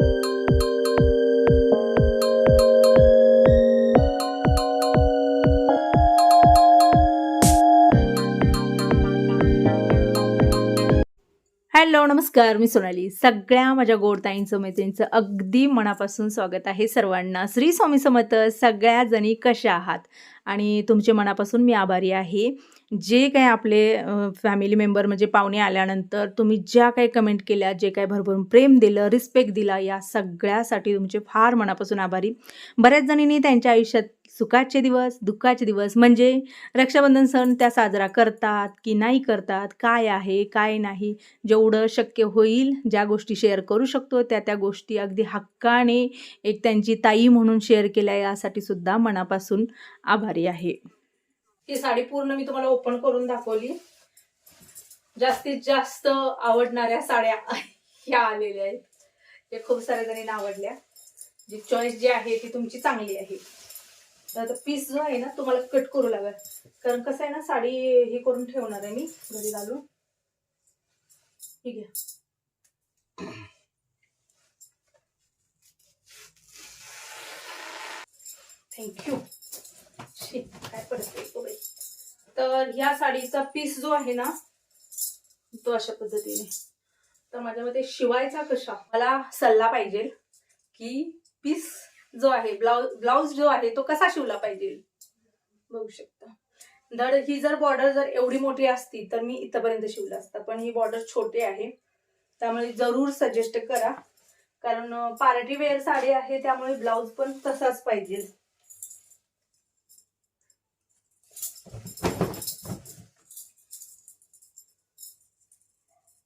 you hello नमस्कार मी सोनाली. सगळ्या माझ्या गोडताईंचं मैत्रिणींचं अगदी मनापासून स्वागत आहे सर्वांना. श्री स्वामी समर्थ सगळ्या जणी कशा आहात? आणि तुमचे मनापासून मी आभारी आहे. जे काय आपले फॅमिली मेंबर म्हणजे पाहुणे आल्यानंतर तुम्ही ज्या काही कमेंट केल्या जे काय भरभरून प्रेम दिलं रिस्पेक्ट दिला या सगळ्यासाठी तुमचे फार मनापासून आभारी. बऱ्याच जणींनी त्यांच्या आयुष्यात सुखाचे दिवस दुःखाचे दिवस. म्हणजे रक्षाबंधन सण त्या साजरा करतात की नाही करतात काय आहे काय नाही जेवढं शक्य होईल ज्या गोष्टी शेअर करू शकतो त्या त्या गोष्टी अगदी हक्काने एक त्यांची ताई म्हणून शेअर केल्या यासाठी सुद्धा मनापासून आभारी आहे. ही साडी पूर्ण मी तुम्हाला ओपन करून दाखवली. जास्तीत जास्त आवडणाऱ्या साड्या ह्या आलेल्या आहेत. हे खूप साऱ्या जणींना आवडल्या. जी चॉईस जी आहे ती तुमची चांगली आहे. तर पीस जो आहे ना तुम्हाला कट करू लागेल. कारण कसं आहे ना साडी हे करून ठेवणार आहे मी घरी घालून. ठीक आहे. थँक्यू काय पडते तर ह्या साडीचा पीस जो आहे ना तो अशा पद्धतीने. तर माझ्या मते शिवायचा कशा? मला सल्ला पाहिजे की पीस जो आहे ब्लाउज ब्लाउज जो आहे तो कसा शिवला पाहिजे? बघू शकता. धड ही जर बॉर्डर जर एवढी मोठी असती तर मी इथपर्यंत शिवलं असतं. पण ही बॉर्डर छोटी आहे त्यामुळे जरूर सजेस्ट करा. कारण पार्टी वेअर साडी आहे त्यामुळे ब्लाउज पण तसाच पाहिजे.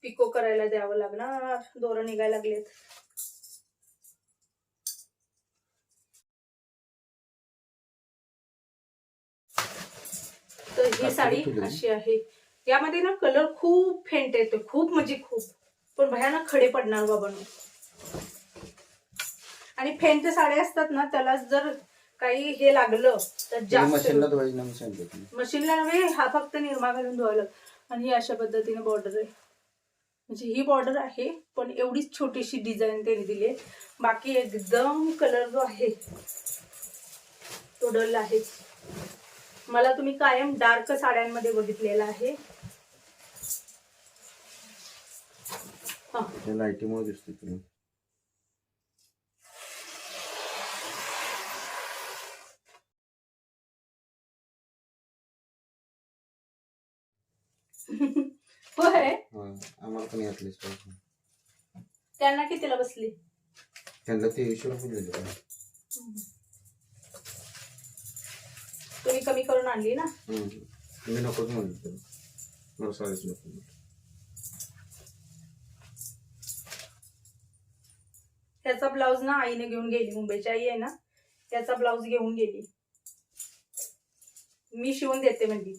पिको करायला द्यावं लागणार. दोरं निघायला लागलेत. साडी अशी आहे. यामध्ये ना कलर खूप फेंट येतो खूप म्हणजे खूप. पण भयानक खडे पडणार बाबा आणि फेंट साड्या असतात ना त्याला जर काही हे लागलं तर जास्त मशीनला नव्हे हा फक्त निरमा घालून धुवायला. आणि अशा पद्धतीने बॉर्डर आहे. म्हणजे ही बॉर्डर आहे पण एवढीच छोटीशी डिझाईन त्यांनी दिली आहे. बाकी एकदम कलर जो आहे तो डल आहे. मला तुम्ही कायम डार्क साड्यांमध्ये बघितलेला आहे. हा. लाईटीमुळे दिसते तुला होय? हा आम्हाला पण यातलीच पाहिजे. त्यांना कितीला बसली? त्यांना तेवीसशे रुपये दिले? तुम्ही कमी करून आणली ना. मी नकोच म्हणलं त्याला. मला साडेच नको म्हणलं. त्याचा ब्लाऊज ना आईने घेऊन गेली मुंबईची आई आहे ना त्याचा ब्लाऊज घेऊन गेली मी शिवून देते म्हणजे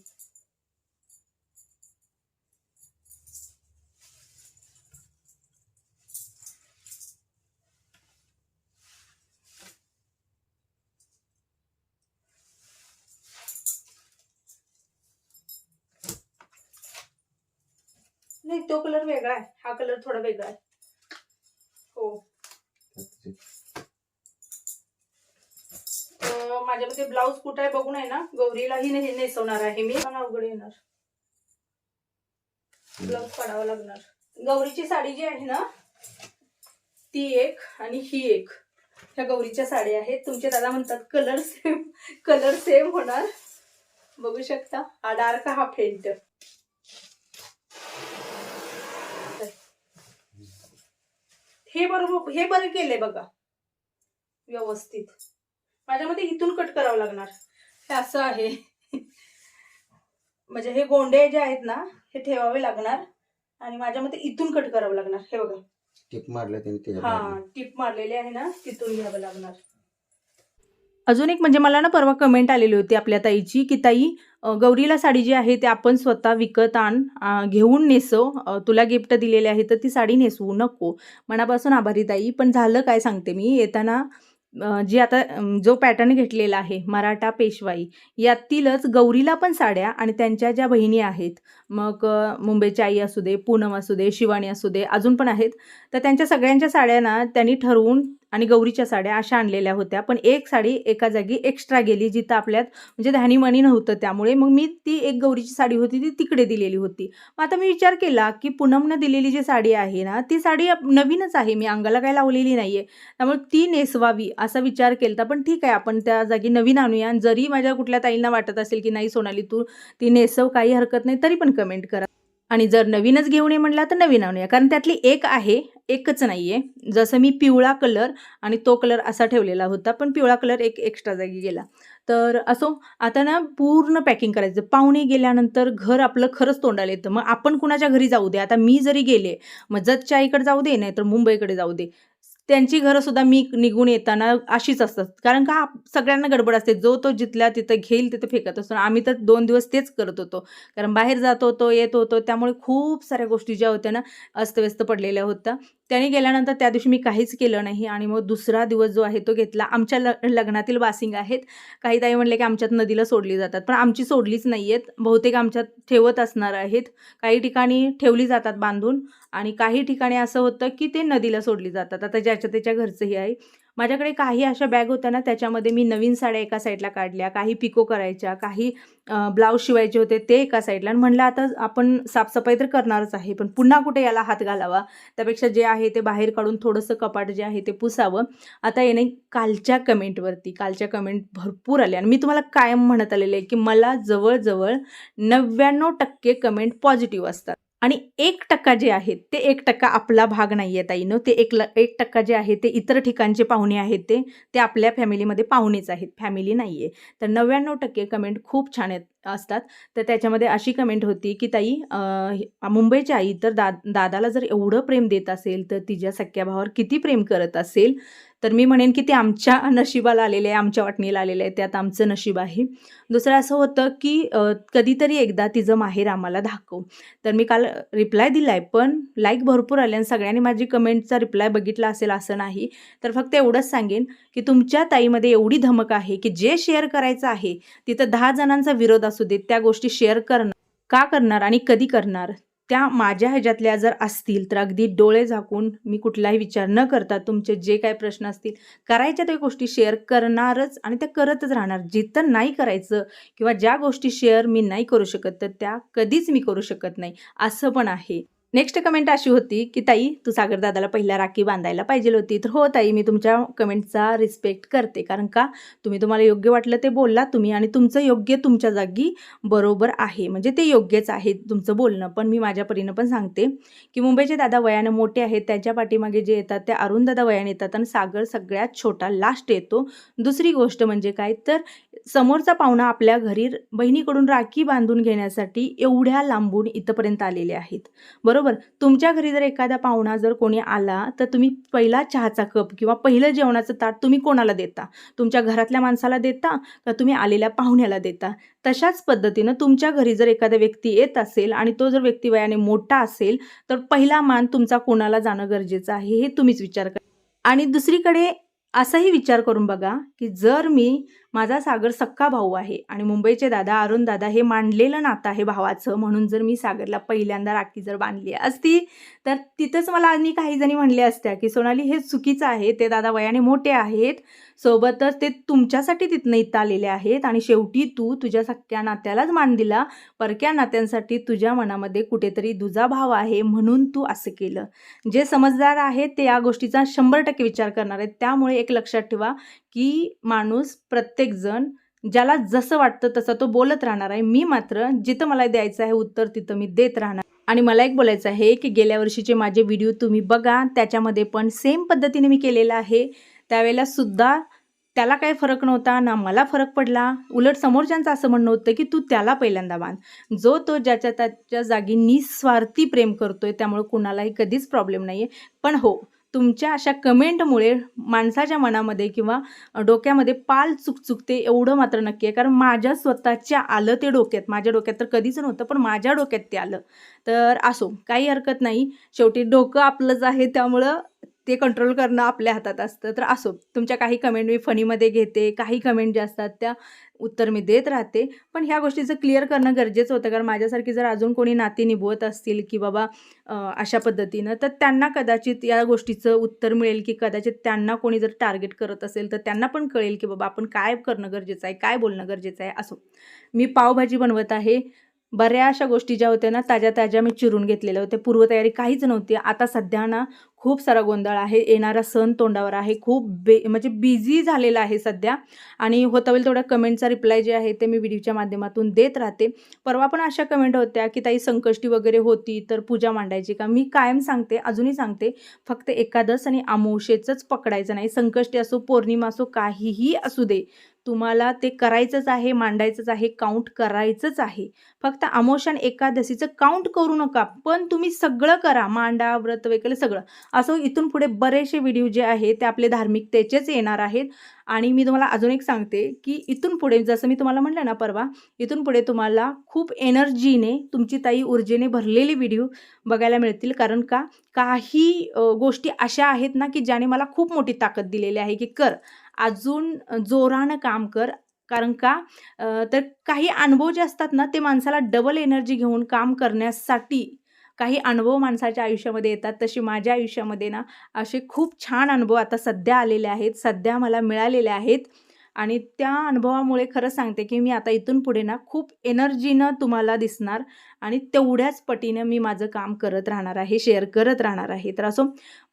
तो कलर वेगळा आहे. हा कलर थोडा वेगळा आहे. हो. माझ्या मध्ये ब्लाऊज कुठं आहे बघून आहे ना? गौरीलाही नाही नेसवणार आहे मी. पण अवघड येणार. ब्लाऊज काढावा लागणार. गौरीची साडी जी आहे ना ती एक आणि ही एक. ह्या गौरीच्या साड्या आहेत. तुमचे दादा म्हणतात कलर सेम कलर सेम होणार. बघू शकता. हा डार्क हा फेंट. हे बरोबर हे बरं केलंय बघा. व्यवस्थित. माझ्यामध्ये इथून कट करावं लागणार. हे असं आहे. म्हणजे हे गोंडे जे आहेत ना हे ठेवावे लागणार. आणि माझ्यामध्ये इथून कट करावं लागणार. हे बघा. टिप मारलं हा. टिप मारलेले आहे ना तिथून घ्यावं लागणार. अजून एक म्हणजे मला ना परवा कमेंट आलेली होती आपल्या ताईची की ताई गौरीला साडी जी आहे ते आपण स्वतः विकत आण घेऊन नेसव तुला गिफ्ट दिलेले आहे तर ती साडी नेसवू नको. मनापासून आभारी ताई. पण झालं काय सांगते मी? येताना जी आता जो पॅटर्न घेतलेला आहे मराठा पेशवाई यातीलच गौरीला पण साड्या आणि त्यांच्या ज्या बहिणी आहेत मग मुंबईची आई असू दे पूनम असू दे शिवानी असू दे अजून पण आहेत. तर त्यांच्या सगळ्यांच्या साड्यांना त्यांनी ठरवून आणि गौरीच्या साड्या अशा आणलेल्या होत्या. पण एक साडी एका जागी एक्स्ट्रा गेली जिथं आपल्यात म्हणजे ध्यानीमणी नव्हतं त्यामुळे. मग मी ती एक गौरीची साडी होती ती तिकडे दिलेली होती. मग आता मी विचार केला की पूनमनं दिलेली जी साडी आहे ना ती साडी नवीनच आहे. मी अंगाला काही लावलेली नाही आहे त्यामुळे ती नेसवावी असा विचार केला पण ठीक आहे आपण त्या जागी नवीन आणूया. आणि जरी माझ्या कुठल्या ताईंना वाटत असेल की नाही सोनाली तू ती नेसव काही हरकत नाही तरी पण कमेंट करा. आणि जर नवीनच घेऊन ये म्हणला तर नवीन आणूया. कारण त्यातली एक आहे एकच नाही आहे जसं मी पिवळा कलर आणि तो कलर असा ठेवलेला होता पण पिवळा कलर एक एक्स्ट्रा जागी गेला. तर असो आता ना पूर्ण पॅकिंग करायचं. पाहुणे गेल्यानंतर घर आपलं खरंच तोंडाला येतं. मग आपण कुणाच्या घरी जाऊ दे? आता मी जरी गेले मग जतच्या आईकडे जाऊ दे नाही तर मुंबईकडे जाऊ दे. त्यांची घरंसुद्धा मी निघून येताना अशीच असतात. कारण का सगळ्यांना गडबड असते. जो तो जिथल्या तिथं घेईल तिथं फेकत असतो. आम्ही तर दोन दिवस तेच करत होतो. कारण बाहेर जात होतो येत होतो. त्यामुळे खूप साऱ्या गोष्टी ज्या होत्या ना अस्तव्यस्त पडलेल्या होत्या. त्याने गेल्यानंतर त्या दिवशी मी काहीच केलं नाही आणि मग दुसरा दिवस जो आहे तो घेतला. आमच्या ल लग्नातील बासिंग आहेत. काही ताई म्हणले की आमच्यात नदीला सोडली जातात. पण आमची सोडलीच नाही आहेत बहुतेक आमच्यात ठेवत असणार आहेत. काही ठिकाणी ठेवली जातात बांधून आणि काही ठिकाणी असं होतं की ते नदीला सोडली जातात. आता ज्याच्या त्याच्या घरचंही आहे. माझ्याकडे काही अशा बॅग होत्या ना त्याच्यामध्ये मी नवीन साड्या एका साईडला काढल्या काही पिको करायच्या काही ब्लाऊज शिवायचे होते ते एका साईडला. आणि म्हणलं आता आपण साफसफाई तर करणारच आहे पण पुन्हा कुठे याला हात घालावा? त्यापेक्षा जे आहे ते बाहेर काढून थोडंसं कपाट जे आहे ते पुसावं. आता येणे कालच्या कमेंटवरती कालच्या कमेंट भरपूर आल्या. आणि मी तुम्हाला कायम म्हणत आलेले आहे की मला जवळजवळ नव्याण्णव टक्के कमेंट पॉझिटिव्ह असतात. आणि एक टक्का जे आहेत ते एक टक्का आपला भाग नाही आहे ताईनं. ते एक ल एक टक्का जे आहे ते इतर ठिकाणचे पाहुणे आहेत ते. ते आपल्या फॅमिलीमध्ये पाहुणेच आहेत. फॅमिली नाही आहे तर नव्याण्णव टक्के कमेंट खूप छान आहेत. असतात. तर त्याच्यामध्ये अशी कमेंट होती की ताई मुंबईची आई तर दा दादाला जर एवढं प्रेम देत असेल तर तिच्या सख्या भावावर किती प्रेम करत असेल? तर मी म्हणेन की ते आमच्या नशिबाला आलेले आहे आमच्या वाटणीला आलेलं आहे त्यात आमचं नशीब आहे. दुसरं असं होतं की कधीतरी एकदा तिचं माहेर आम्हाला दाखव. तर मी काल रिप्लाय दिला आहे पण लाईक भरपूर आले आणि सगळ्यांनी माझी कमेंटचा रिप्लाय बघितला असेल असं नाही. तर फक्त एवढंच सांगेन की तुमच्या ताईमध्ये एवढी धमक आहे की जे शेअर करायचं आहे तिथं दहा जणांचा विरोध असू देत त्या गोष्टी शेअर करणार. का करणार आणि कधी करणार? त्या माझ्या ह्याच्यातल्या जर असतील तर अगदी डोळे झाकून मी कुठलाही विचार न करता तुमचे जे काही प्रश्न असतील करायच्या त्या गोष्टी शेअर करणारच आणि त्या करतच राहणार. जिथं नाही करायचं किंवा ज्या गोष्टी शेअर मी नाही करू शकत तर त्या कधीच मी करू शकत नाही. असं पण आहे. नेक्स्ट कमेंट अशी होती की ताई तू सागरदादाला पहिला राखी बांधायला पाहिजे होती. तर हो ताई मी तुमच्या कमेंटचा रिस्पेक्ट करते. कारण का? तुम्ही तुम्हाला योग्य वाटलं ते बोलला तुम्ही आणि तुमचं योग्य तुमच्या जागी बरोबर आहे. म्हणजे ते योग्यच आहे तुमचं बोलणं. पण मी माझ्या परीनं पण सांगते की मुंबईचे दादा वयानं मोठे आहेत. त्यांच्या पाठीमागे जे येतात ते अरुण दादा वयाने येतात आणि सागर सगळ्यात छोटा लास्ट येतो. दुसरी गोष्ट म्हणजे काय? तर समोरचा पाहुणा आपल्या घरी बहिणीकडून राखी बांधून घेण्यासाठी एवढ्या लांबून इथंपर्यंत आलेले आहेत. बरोबर? तुमच्या घरी जर एखादा पाहुणा जर कोणी आला तर तुम्ही पहिला चहाचा कप किंवा पहिलं जेवणाचं ताट तुम्ही कोणाला देता? तुमच्या घरातल्या माणसाला देता का तुम्ही आलेल्या पाहुण्याला देता? तशाच पद्धतीनं तुमच्या घरी जर एखादा व्यक्ती येत असेल आणि तो जर व्यक्ती वयाने मोठा असेल तर पहिला मान तुमचा कोणाला जाणं गरजेचं आहे हे तुम्हीच विचार करा. आणि दुसरीकडे असाही विचार करून बघा की जर मी माझा सागर सक्का भाऊ आहे आणि मुंबईचे दादा अरुण दादा हे मांडलेलं नातं आहे भावाचं म्हणून जर मी सागरला पहिल्यांदा राखी जर बांधली असती तर तिथंच मला आणि काही जणी म्हणले असत्या की सोनाली हे चुकीचं आहे. ते दादा वयाने मोठे आहेत. सोबतच ते तुमच्यासाठी तिथनं इथं आलेले आहेत आणि शेवटी तू तुझ्या सख्या नात्यालाच मान दिला परक्या नात्यांसाठी तुझ्या मनामध्ये कुठेतरी दुजा भाव आहे म्हणून तू असं केलं. जे समजदार आहेत ते या गोष्टीचा शंभर टक्के विचार करणार आहेत. त्यामुळे एक लक्षात ठेवा की माणूस प्रत्येक प्रत्येकजण ज्याला जसं वाटतं तसं तो बोलत राहणार आहे. मी मात्र जिथं मला द्यायचं आहे उत्तर तिथं मी देत राहणार. आणि मला एक बोलायचं आहे की गेल्या वर्षीचे माझे व्हिडिओ तुम्ही बघा. त्याच्यामध्ये पण सेम पद्धतीने मी केलेला आहे. त्यावेळेला सुद्धा त्याला काही फरक नव्हता ना मला फरक पडला. उलट समोरच्यांचं असं म्हणणं होतं की तू त्याला पहिल्यांदा बांध. जो तो ज्याच्या त्याच्या जागी निस्वार्थी प्रेम करतोय त्यामुळे कुणालाही कधीच प्रॉब्लेम नाही आहे पण हो तुमच्या अशा कमेंटमुळे माणसाच्या मनामध्ये किंवा डोक्यामध्ये पाल चुकचुकते एवढं मात्र नक्की आहे. कारण माझ्या स्वतःच्या आलं ते डोक्यात. माझ्या डोक्यात तर कधीच नव्हतं पण माझ्या डोक्यात ते आलं. तर असो काही हरकत नाही. शेवटी डोकं आपलंच आहे त्यामुळं ते कंट्रोल करणं आपल्या हातात असतं. तर असो तुमच्या काही कमेंट मी फनीमध्ये घेते काही कमेंट ज्या असतात त्या उत्तर मी देत राहते. पण ह्या गोष्टीचं क्लिअर करणं गरजेचं होतं. कारण माझ्यासारखी जर अजून कोणी नाती निभवत असतील की बाबा अशा पद्धतीनं तर त्यांना कदाचित या गोष्टीचं उत्तर मिळेल की कदाचित त्यांना कोणी जर टार्गेट करत असेल तर त्यांना पण कळेल की बाबा आपण काय करणं गरजेचं आहे काय बोलणं गरजेचं आहे असो. मी पावभाजी बनवत आहे. बऱ्या अशा गोष्टी ज्या होत्या ना ताज्या ताज्या मी चिरून घेतलेल्या होत्या. पूर्वतयारी काहीच नव्हती. आता सध्या ना खूप सारा गोंधळ आहे येणारा सण तोंडावर आहे खूप बे म्हणजे बिझी झालेला आहे सध्या. आणि होता होईल तेवढ्या कमेंटचा रिप्लाय जे आहे ते मी व्हिडिओच्या माध्यमातून देत राहते. परवा पण अशा कमेंट होत्या की ताई संकष्टी वगैरे होती तर पूजा मांडायची का? मी कायम सांगते अजूनही सांगते फक्त एकादश आणि आमोशेचंच पकडायचं नाही. संकष्टी असो पौर्णिमा असो काहीही असू दे. तुम्हाला ते करायचंच आहे मांडायचंच आहे काउंट करायचंच आहे. फक्त अमोशन एकादशीचं काउंट करू नका पण तुम्ही सगळं करा मांडा व्रत वगैरे सगळं. असं इथून पुढे बरेचसे व्हिडिओ जे आहेत ते आपले धार्मिकतेचेच येणार आहेत. आणि मी तुम्हाला अजून एक सांगते की इथून पुढे जसं मी तुम्हाला म्हटलं ना परवा इथून पुढे तुम्हाला खूप एनर्जीने तुमची ताई ऊर्जेने भरलेले व्हिडिओ बघायला मिळतील. कारण का? काही गोष्टी अशा आहेत ना की ज्याने मला खूप मोठी ताकद दिलेली आहे की कर. अजून जोरानं काम कर. कारण का? तर काही अनुभव जे असतात ना ते माणसाला डबल एनर्जी घेऊन काम करण्यासाठी काही अनुभव माणसाच्या आयुष्यामध्ये येतात. तसे माझ्या आयुष्यामध्ये ना असे खूप छान अनुभव आता सध्या आलेले आहेत. सध्या मला मिळालेले आहेत. आणि त्या अनुभवामुळे खरं सांगते की मी आता इथून पुढे ना खूप एनर्जीनं तुम्हाला दिसणार. आणि तेवढ्याच पटीनं मी माझं काम करत राहणार आहे शेअर करत राहणार आहे. तर असो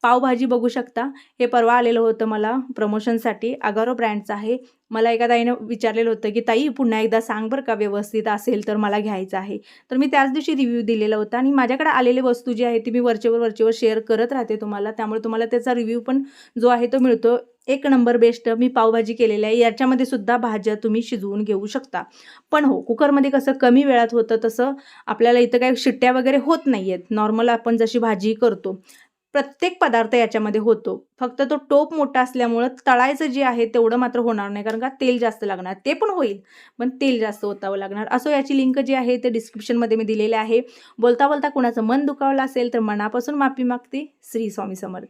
पावभाजी बघू शकता. हे परवा आलेलं होतं मला प्रमोशनसाठी अगारो ब्रँडचं आहे. मला एका ताईनं विचारलेलं होतं की ताई पुन्हा एकदा सांग बरं का व्यवस्थित असेल तर मला घ्यायचं आहे. तर मी त्याच दिवशी रिव्ह्यू दिलेला होता आणि माझ्याकडे आलेली वस्तू जी आहे ती मी वरचेवर वरचेवर शेअर करत राहते तुम्हाला. त्यामुळे तुम्हाला त्याचा रिव्ह्यू पण जो आहे तो मिळतो. एक नंबर बेस्ट मी पावभाजी केलेली आहे. याच्यामध्ये सुद्धा भाज्या तुम्ही शिजवून घेऊ शकता. पण हो कुकरमध्ये कसं कमी वेळात होतं तसं आपल्याला इथं काही शिट्ट्या वगैरे होत नाही आहेत नॉर्मल आपण जशी भाजी करतो प्रत्येक पदार्थ याच्यामध्ये होतो. फक्त तो टोप मोठा असल्यामुळं तळायचं जे आहे तेवढं मात्र होणार नाही कारण का तेल जास्त लागणार. ते पण होईल पण तेल जास्त ओतावं लागणार. असो याची लिंक जी आहे ते डिस्क्रिप्शनमध्ये मी दिलेले आहे. बोलता बोलता कुणाचं मन दुखावलं असेल तर मनापासून माफी मागते. श्री स्वामी समर्थ.